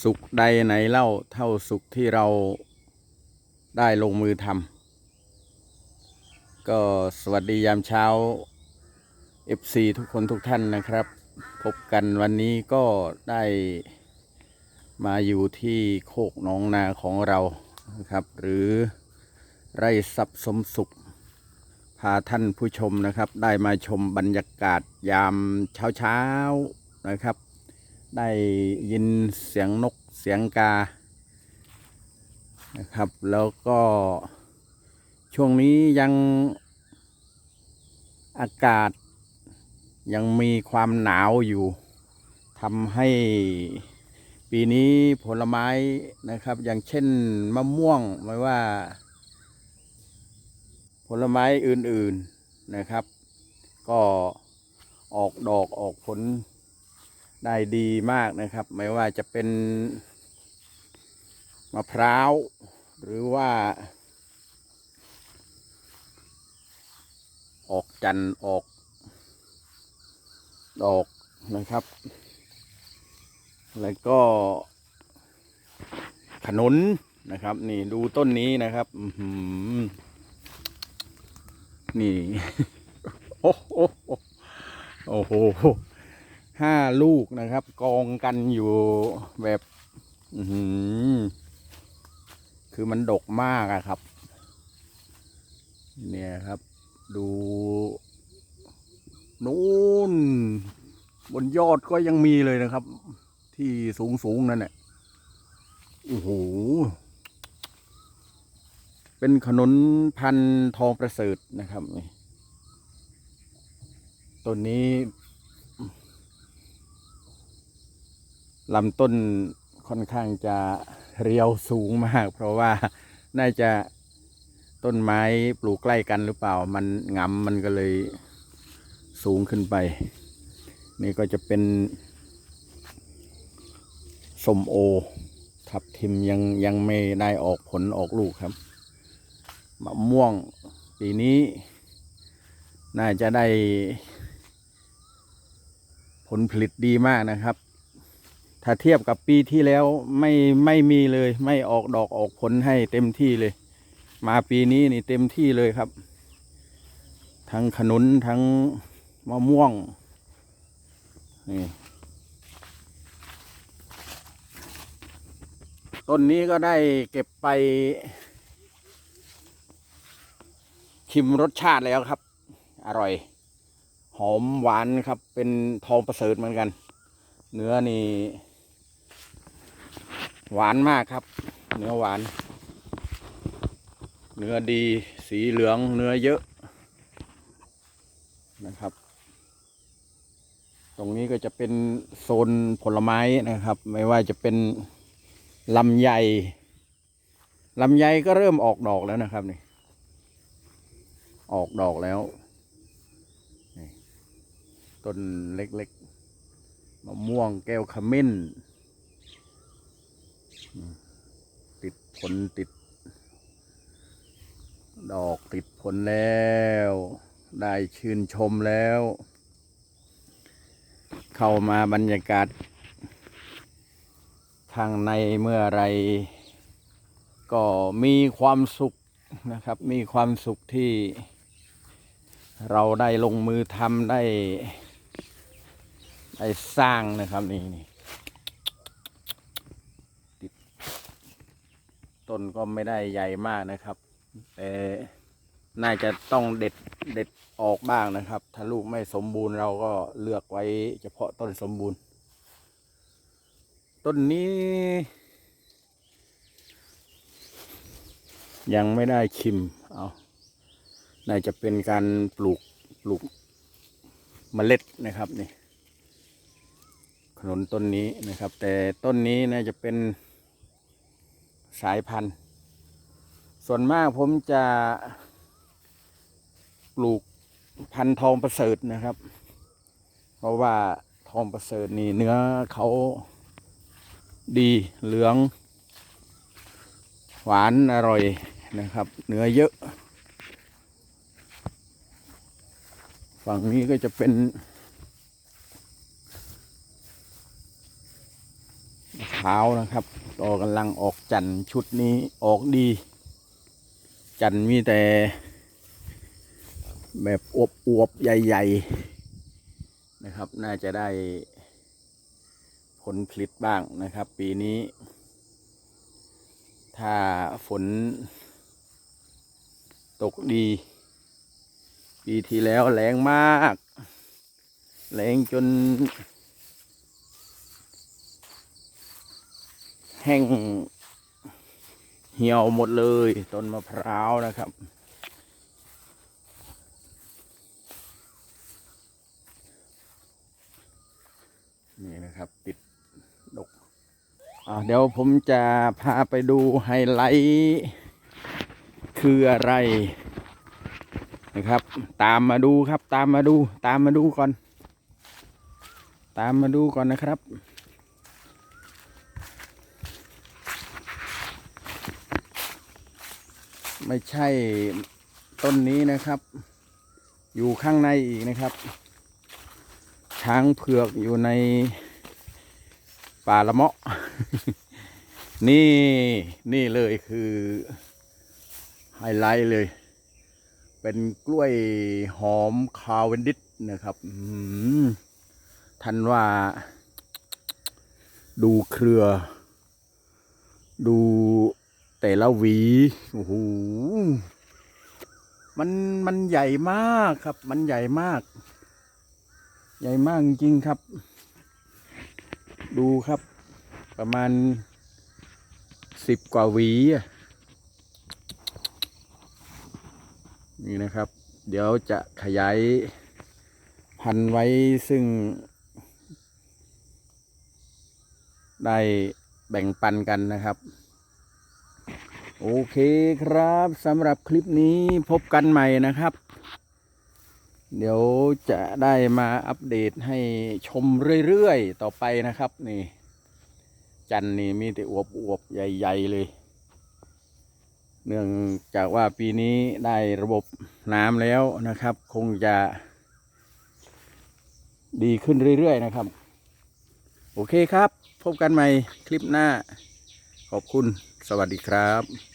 สุขใดไหนเล่าเท่าสุขที่เราได้ลงมือทำก็สวัสดียามเช้า FC ทุกคนทุกท่านนะครับ พบกันวันนี้ก็ได้มาอยู่ที่โคกหนองนาของเรานะครับ หรือไร่ทรัพย์สมสุข พาท่านผู้ชมนะครับ ได้มาชมบรรยากาศยามเช้าเช้านะครับ ได้ยินเสียงนกเสียงกา นะครับ แล้วก็ช่วงนี้ยังอากาศยังมีความหนาวอยู่ทำให้ปีนี้ผลไม้นะครับ อย่างเช่นมะม่วงไม่ว่า ผลไม้อื่นๆนะครับ ก็ออกดอกออกผล ได้ดีมากนะครับ ไม่ว่าจะเป็นมะพร้าว หรือว่า ออกจันทร์ออก ดอกนะครับ แล้วก็ ขนุนนะครับ นี่ดูต้นนี้นะครับนี่ โอ้โหโอ้โห ห้าลูกนะครับ กองกันอยู่แบบคือมันดกมากอะครับ เนี่ยครับ ดูนู่นบนยอดก็ยังมีเลยนะครับ ที่สูงสูงๆนั่นแหละโอ้โหเป็นขนุนพันธุ์ทองประเสริฐนะครับนี่ต้นนี้ ลำต้นค่อนข้างจะเรียวสูงมาก เพราะว่าน่าจะต้นไม้ปลูกใกล้กันหรือเปล่า มันงำมันก็เลยสูงขึ้นไป นี่ก็จะเป็นส้มโอ ทับทิมยังยังไม่ได้ออกผลออกลูกครับมะม่วงปีนี้ น่าจะได้ผลผลิตดีมากนะครับ ถ้าเทียบกับปีที่แล้วไม่ไม่มีเลย ไม่ออกดอกออกผลให้เต็มที่เลย มาปีนี้นี่เต็มที่เลยครับ ทั้งขนุนทั้งมะม่วงนี่ต้นนี้ก็ได้เก็บไป ชิมรสชาติแล้วครับ อร่อย หอมหวานครับ เป็นทองประเสริฐเหมือนกัน เนื้อนี่ หวานมากครับ เนื้อหวาน เนื้อดีสีเหลืองเนื้อเยอะนะครับ ตรงนี้ก็จะเป็นโซนผลไม้นะครับ ไม่ว่าจะเป็นลำไยลำไยก็เริ่มออกดอกแล้วนะครับนี่ออกดอกแล้วต้นเล็กๆมะม่วงแก้วขมิ้น ติดผลติด ดอกติดผลแล้ว ได้ชื่นชมแล้ว เข้ามาบรรยากาศข้างในเมื่อไร ก็มีความสุขนะครับ มีความสุขที่ เราได้ลงมือทำได้ ได้สร้างนะครับนี่นี่ติด ต้นก็ไม่ได้ใหญ่มากนะครับแต่น่าจะต้องเด็ดเด็ดออกบ้างนะครับ ถ้าลูกไม่สมบูรณ์เราก็เลือกไว้เฉพาะต้นสมบูรณ์ ต้นนี้ ยังไม่ได้ชิมเอาน่าจะเป็นการปลูกปลูกเมล็ดนะครับนี่ขนุนต้นนี้นะครับ แต่ต้นนี้น่าจะเป็น สายพันธุ์ ส่วนมากผมจะปลูกพันธุ์ทองประเสริฐนะครับ เพราะว่าทองประเสริฐนี่เนื้อเขาดีเหลือง หวานอร่อยนะครับ เนื้อเยอะ ฝั่งนี้ก็จะเป็นาว นะครับก็กำลังออกจันชุดนี้ออกดี จันมีแต่ แบบอวบอวบๆใหญ่ ๆ นะครับ น่าจะได้ผลผลิตบ้างนะครับ ปีนี้ ถ้าฝน ตกดี ปีที่แล้วแรงมาก แรงจน แห้งเหี่ยวหมดเลยต้นมะพร้าวนะครับ นี่นะครับติดดกเดี๋ยวผมจะพาไปดูไฮไลท์ คืออะไรนะครับ ตามมาดูครับ ตามมาดู ตามมาดูก่อน ตามมาดูก่อนนะครับ ไม่ใช่ต้นนี้นะครับ อยู่ข้างในอีกนะครับ ช้างเผือกอยู่ในป่าละเมาะ นี่นี่เลยคือไฮไลท์เลย เป็นกล้วยหอมคาเวนดิสนะครับท่านว่า ดูเครือ ดู แต่ละหวีโอ้โหมันมันใหญ่มากครับ มันใหญ่มาก ใหญ่มากจริงครับ ดูครับ ประมาณสิบกว่าหวีอะนี่นะครับ เดี๋ยวจะขยายพันไว้ซึ่ง ได้แบ่งปันกันนะครับ โอเคครับสำหรับคลิปนี้พบกันใหม่นะครับ เดี๋ยวจะได้มาอัปเดตให้ชมเรื่อยๆ ต่อไปนะครับนี่ จันนี่มีแต่อวบอวบๆใหญ่ ๆ เลย เนื่องจากว่าปีนี้ได้ระบบน้ำแล้วนะครับ คงจะดีขึ้นเรื่อย ๆ นะครับ โอเคครับ พบกันใหม่คลิปหน้า ขอบคุณ สวัสดีครับ